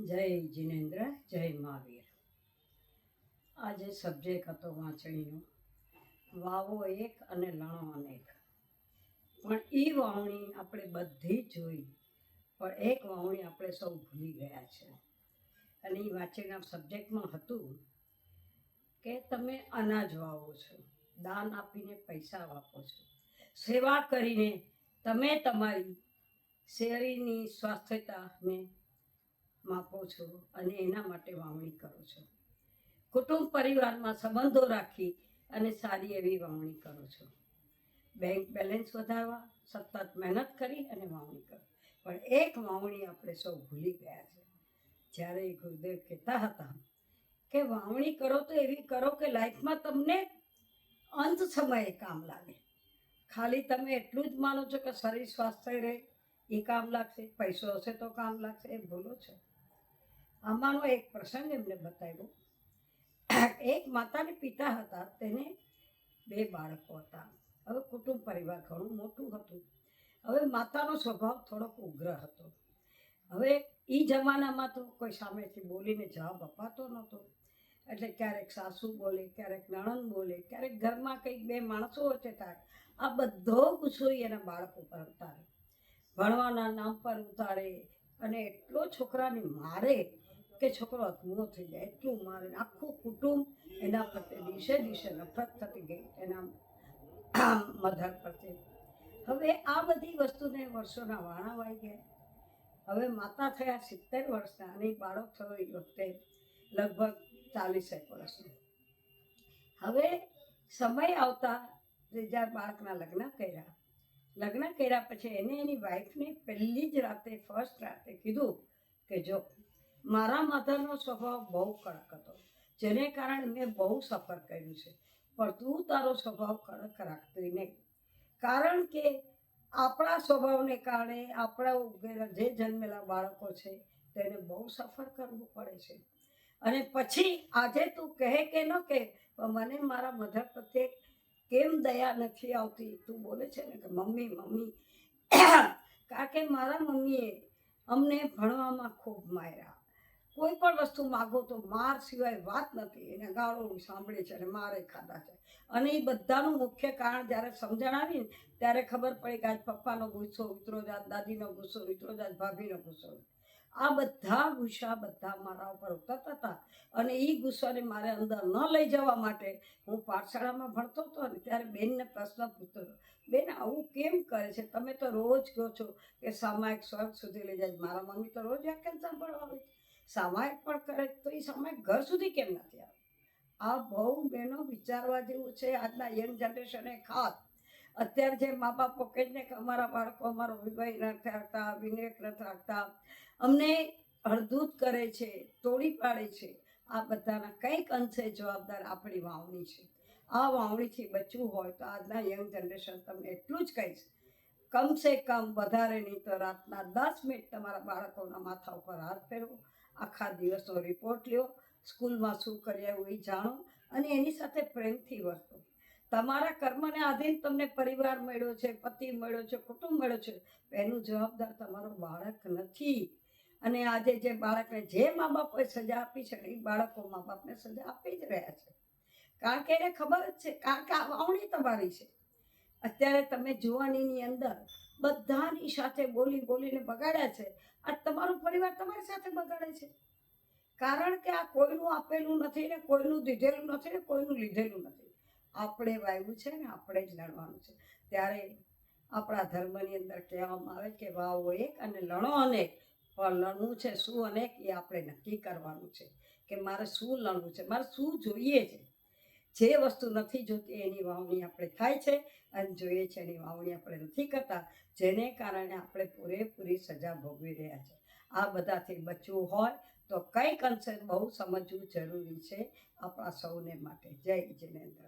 જય જિનેન્દ્ર, જય મહાવીર. આજે સબ્જેક્ટ હતો વાંચણીનો. વાવો એક અને લણો અનેક. પણ એ વાવણી આપણે બધી જ જોઈ. પણ એક વાવણી આપણે સૌ ભૂલી ગયા છે. અને એ વાંચણીના સબ્જેક્ટમાં હતું કે તમે અનાજ વાવો છો, દાન આપીને પૈસા વાપો છો. સેવા કરીને તમે તમારી શેરીની સ્વાસ્થ્યતાને માપો છો અને એના માટે વાવણી કરો છો. કુટુંબ પરિવારમાં સંબંધો રાખી અને સારી એવી વાવણી કરો છો. બેંક બેલેન્સ વધારવા, સતત મહેનત કરી અને વાવણી કરો. પણ એક વાવણી આપણે સૌ ભૂલી ગયા છે. જ્યારે ગુરુદેવ કહેતા હતા કે વાવણી કરો તો એવી કરો કે લાઈફમાં તમને અંત સમયે કામ લાગે. ખાલી તમે એટલું જ માનો છો કે શરીર સ્વાસ્થ્ય રહે, એ કામ લાગશે, પૈસો હશે તો કામ લાગશે એ ભૂલો છે. આમાંનો એક પ્રસંગ એમને બતાવ્યો. એક માતાને પિતા હતા, તેને બે બાળકો હતા. હવે કુટુંબ પરિવાર ઘણું મોટું હતું. હવે માતાનો સ્વભાવ થોડોક ઉગ્ર હતો. હવે એ જમાનામાં તો કોઈ સામેથી બોલીને જવાબ અપાતો નહોતો. એટલે ક્યારેક સાસુ બોલે, ક્યારેક નણંદ બોલે, ક્યારેક ઘરમાં કંઈક બે માણસો વચ્ચે થાય. આ બધો ગુસ્સો એના બાળકો ઉપર ઉતારે. ભણવાના નામ પર ઉતારે અને એટલો છોકરાને મારે કે છોકરો અધમો થઈ જાય એટલું મારે આખું કુટુંબ એના પ્રત્યે દિવસે દિવસે નફરત થતી ગઈ એના મધર પ્રત્યે હવે આ બધી વસ્તુને વર્ષોના વાણા વાઈ ગયા. હવે માતા થયા સિત્તેર વર્ષના અને બાળક થયો એ વખતે લગભગ ચાલીસેક વર્ષનો. હવે સમય આવતા જ્યારે બાળકના લગ્ન કર્યા. લગ્ન કર્યા પછી એને એની વાઈફને પહેલી જ રાતે ફર્સ્ટ રાતે કીધું કે જો મારા મધરનો સ્વભાવ બહુ કડક હતો, જેને કારણે મેં બહુ સફર કર્યું છે. પણ તું તારો સ્વભાવ કડક રાખતી નહીં. કારણ કે આપણા સ્વભાવને કારણે આપણા જે જન્મેલા બાળકો છે, તેને બહુ સફર કરવું પડે છે. અને પછી આજે તું કહે કે ન કહે મને મારા મધર પ્રત્યે કેમ દયા નથી આવતી? તું બોલે છે ને કે, મમ્મી મમ્મી. કારણ કે મારા મમ્મીએ અમને ભણવામાં ખૂબ માર્યા. કોઈ પણ વસ્તુ માગો તો માર સિવાય વાત નથી. એને ગાળો સાંભળે છે અને મારે ખાધા છે. અને એ બધાનું મુખ્ય કારણ જ્યારે સમજણ આવી ને, ત્યારે ખબર પડી કે આજ પપ્પાનો ગુસ્સો ઉતરો જાત દાદીનો ગુસ્સો ઉતરો જાત ભાભીનો ગુસ્સો આ બધા ગુસ્સા બધા મારા ઉપર ઉતરતા હતા અને એ ગુસ્સાને મારે અંદર ન લઈ જવા માટે હું પાઠશાળામાં ભણતો હતો ને ત્યારે બેનને પ્રશ્ન પૂછતો હતો, બેન, આવું કેમ કરે છે? તમે તો રોજ કહો છો કે સામાયિક સ્વર્ગ સુધી લઈ જાય મારા મમ્મી તો રોજ વ્યાખ્યાન સાંભળવા આવે છે? સામાયિક પણ કરે તો એ સામાયિક ઘર સુધી કેમ નથી આવે? આ બહુ બહેનો વિચારવા જેવું છે આજના યંગ જનરેશને ખાસ. અત્યારે જે મા બાપો કે અમારા બાળકો અમારો વિવાહ નથી રાખતા વિનેક નથી રાખતા અમને અડધૂત કરે છે, તોડી પાડે છે. આ બધાના કંઈક અંશે જવાબદાર આપણી વાવણી છે. આ વાવણીથી બચવું હોય તો આજના યંગ જનરેશન તમને એટલું જ કહીશ. કમસે કમ વધારે નહીં તો રાતના દસ મિનિટ તમારા બાળકોના માથા ઉપર હાથ ફેરવો. આખા દિવસનો રિપોર્ટ લ્યો. સ્કૂલમાં શું કર્યા એ જાણો અને એની સાથે પ્રેમથી વર્તો. તમારા કર્મને આધીન તમને પરિવાર મળ્યો છે, પતિ મળ્યો છે, કુટુંબ મળ્યો છે એનું જવાબદાર તમારો બાળક નથી. અને આજે જે બાળકને જે મા બાપોએ સજા આપી છે એ બાળકો મા બાપને સજા આપી જ રહ્યા છે. કારણ કે એને ખબર જ છે, કારણ કે આ વાવણી તમારી છે. અત્યારે તમે જુવાનીની અંદર બધાની સાથે બોલી બોલીને બગાડ્યા છે. આ તમારું પરિવાર તમારી સાથે બગાડે છે. કારણ કે આ કોઈનું આપેલું નથી ને કોઈનું દીધેલું નથી ને કોઈનું લીધેલું નથી. આપણે વાવ્યું છે ને આપણે જ લડવાનું છે. ત્યારે આપણા ધર્મની અંદર કહેવામાં આવે કે વાવો એક અને લણો અનેક. પણ લણવું છે શું અનેક એ આપણે નક્કી કરવાનું છે કે મારે શું લણવું છે? મારે શું જોઈએ છે? જે વસ્તુ નથી જોતી એની વાવણી આપણે થાય છે અને જોઈએ છે એની વાવણી આપણે નથી કરતા, જેને કારણે આપણે પૂરેપૂરી સજા ભોગવી રહ્યા છે. આ બધાથી બચવું હોય તો કંઈક અંશે બહુ સમજવું જરૂરી છે આપણા સૌને માટે. જય જિનેન્દ્ર.